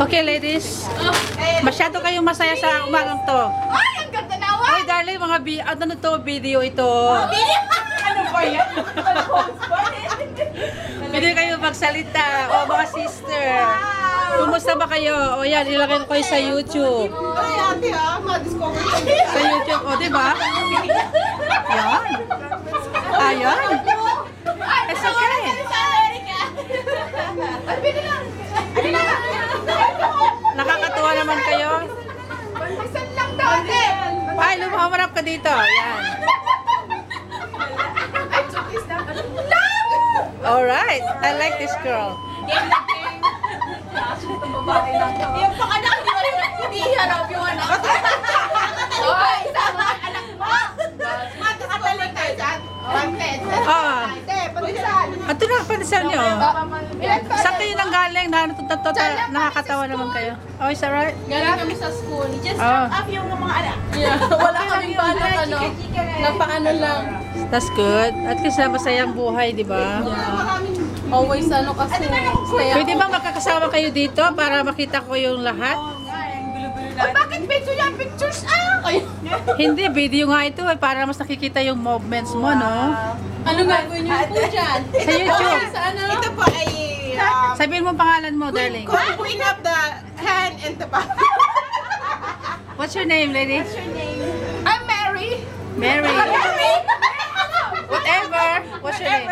Okay, ladies. Eh, Masyado kayong masaya sa umagang to. ay, ang ganda nawa! Ay, darling, mga bi ano na to, video ito. ano ba yan? Pwede kayo magsalita. O, mga sister. Kumusta ba kayo? O yan, ilagay ko kayo sa YouTube. Ay, ate ah, ma-discover. Sa YouTube, o, di ba? Yan. Ayan. It's okay. Sa Amerika! Ay, bili lang! Ano na? Nakakatuwa naman kayo. Isan lang daw, ate! Ay, lumamarap ka dito. Yan. Ay, chokis na. Alright. I like this girl. Yung panganak, di ba rin hindi harap yung anak? Oy, sama anak mo! Makatalik tayo dyan. Ten. Ah. Ate, pagkasaan. Ato na. Ilan ka? Saan kayo nang galing? Na, nakakatawa naman kayo. Oh, is that right? Galing kami sa school. Just Oh, Up yung mga anak. wala kaming balak ano. Napaano lang. that's good. At least na masayang buhay, di ba? Always ano kasi. Stay Pwede ba makakasama kayo dito para makita ko yung lahat? Ay, bakit picture yan? Pictures ah! Ay, Hindi, video nga ito eh, para mas nakikita yung movements mo, no? ano gagawin niyo po dyan? Sa YouTube. Sa ano? Ito po ay um, Sabihin mo pangalan mo, darling. queen, queen of the hand and the back. What's your name, lady? I'm Mary. Mary. Mary! Whatever. What's your name?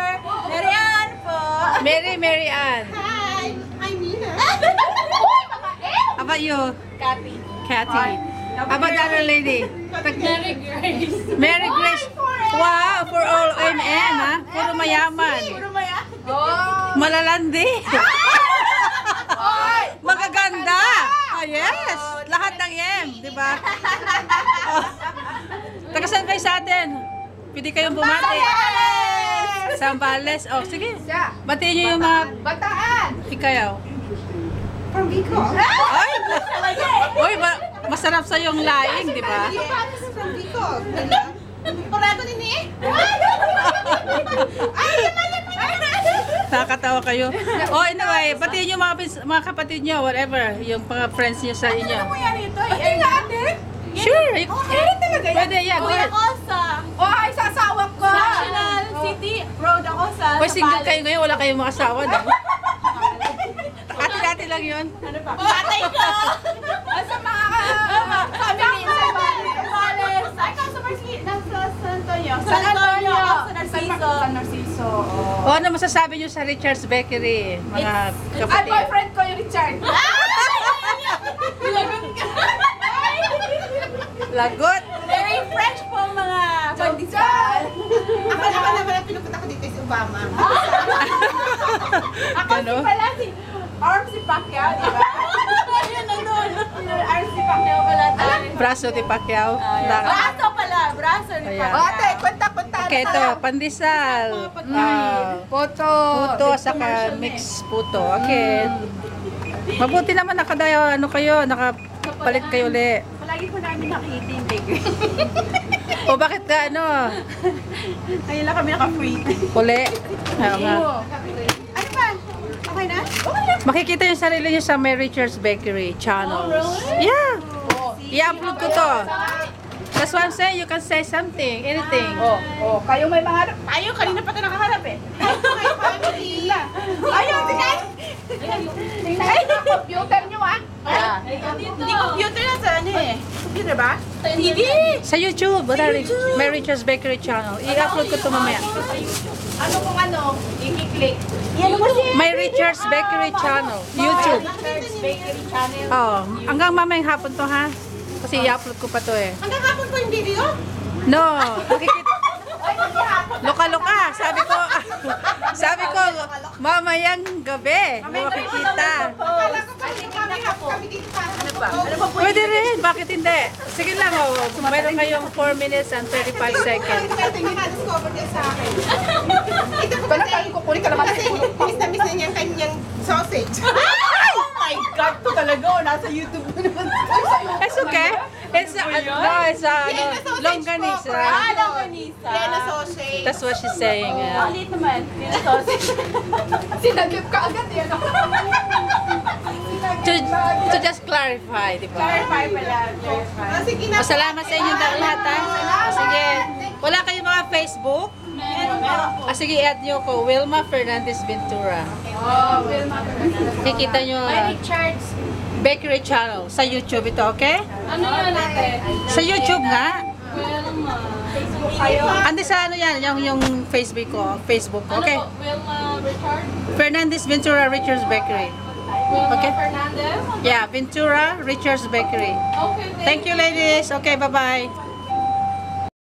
Marian po. Mary, Mary Ann. Hi, I'm Nina. Uy, mga eh! How about you, Kathy. Cathy? How about the other lady? Mary Grace. Mary Grace. Wow, for all MM, ha? Puro mayaman. Puro maya. Oh! Malalandi. Oy! Magaganda. Ah, yes. Lahat ng M, di ba? Oh. Taga saan kayo sa atin? Pwede kayong bumati. Sambales. Oh, sige. Batiin niyo yung mga Bataan. ikayaw. From Bicol. Ay! Masarap sa yung laing, di ba? Yung. Parado din eh. Ay, Nakakatawa kayo. Oh, anyway, batiin niyo mga, pins- mga kapatid niyo, whatever, yung mga friends niyo sa inyo. Ano yan ito? Ay, nga, ate. Sure. you- Okay, talaga yan. Pwede, yeah, go ahead. Osa. Oh, ay, sasawa ko. National City Road ako sa Uy, single kayo ngayon, wala kayong mga asawa, no? Ate-ate lang yun. Patay ko. Ah, Sa mga uh, family sa Sambales. Ay, customer si nasa San Antonio. San Antonio. San Narciso. San Narciso. O, ano masasabi niyo sa Richard's Bakery, mga Ay, kapatid? boyfriend ko yung Richard. Lagot. Very fresh po mga pandesal. Ako naman naman ang pinupunta ko dito si Obama. Ako Ano? si pala si Arm si Pacquiao, di ba? Ayun, nandun. Arm si Pacquiao pala tayo. Braso ni Pacquiao. Braso pala, braso ni Ayan. Pacquiao. Ate, kwenta-kwenta. Okay, ito, pandesal. Ah, Puto. puto, saka mix puto. Okay. Mabuti naman nakadayo, ano kayo, nakapalit kayo uli. Palagi po namin nakikita yung bakery. O bakit ka, ano, Ayun lang kami naka-free. uli? Oo nga. Ano ba? Okay na? Okay na. Makikita yung sarili niyo sa Mary Richards Bakery channels. Yeah. I-upload ko to. That's why I'm saying you can say something, anything. Oh, oh, kayo may mga Ayaw, kanina pa ito nakaharap eh. Ayaw, family. Ayaw, tingnan. Ay, computer nyo ah. Hindi computer na sa ano eh. Computer ba? TV. Sa YouTube, Mary, Mary Richards Bakery channel. I-upload ko to mamaya. Ano kung ano, i-click. Yan mo siya. My Richards Bakery channel, YouTube. Bakery channel. Oh, hanggang mamayang hapon to ha. Kasi i-upload ko pa to eh. Hanggang hapon ko yung video? No, hapon. Loka-loka, sabi ko. sabi ko, mamayang gabi. Makikita. Pwede rin, bakit hindi? Sige lang, oh. Mayroon kayong 4 minutes and 35 seconds. Ito yung na-discover niya sa akin. Ito po kasi, kukunin ka naman. Kasi miss na miss na niya kanyang sausage. Oh my God! Ito talaga, oh, nasa YouTube ko naman. It's okay. It's a, no, it's a, ano, longganisa. Ah, longganisa. Rena sausage. That's what she's saying. uh. Ulit naman. Rena sausage. Sinagip ka agad yan. To just clarify, di ba? Clarify pala. Clarify. Ah. O, salamat sa inyong lahat, ha? O, sige. Wala kayong mga Facebook? Meron po. Ah, sige, add nyo ko. Wilma Fernandez Ventura. Oh, Wilma. Kikita nyo ah, Richards. Bakery Channel sa YouTube ito, okay? Ano yun ate? Sa YouTube nga. Wilma. Andi sa ano yan, yung, yung Facebook ko, Facebook, Ano okay? po? Wilma Richard? Fernandez Ventura Richards Bakery. Wilma Okay. Fernandez? Yeah, Ventura Richards Bakery. Okay, Thank you, ladies. Okay, bye-bye.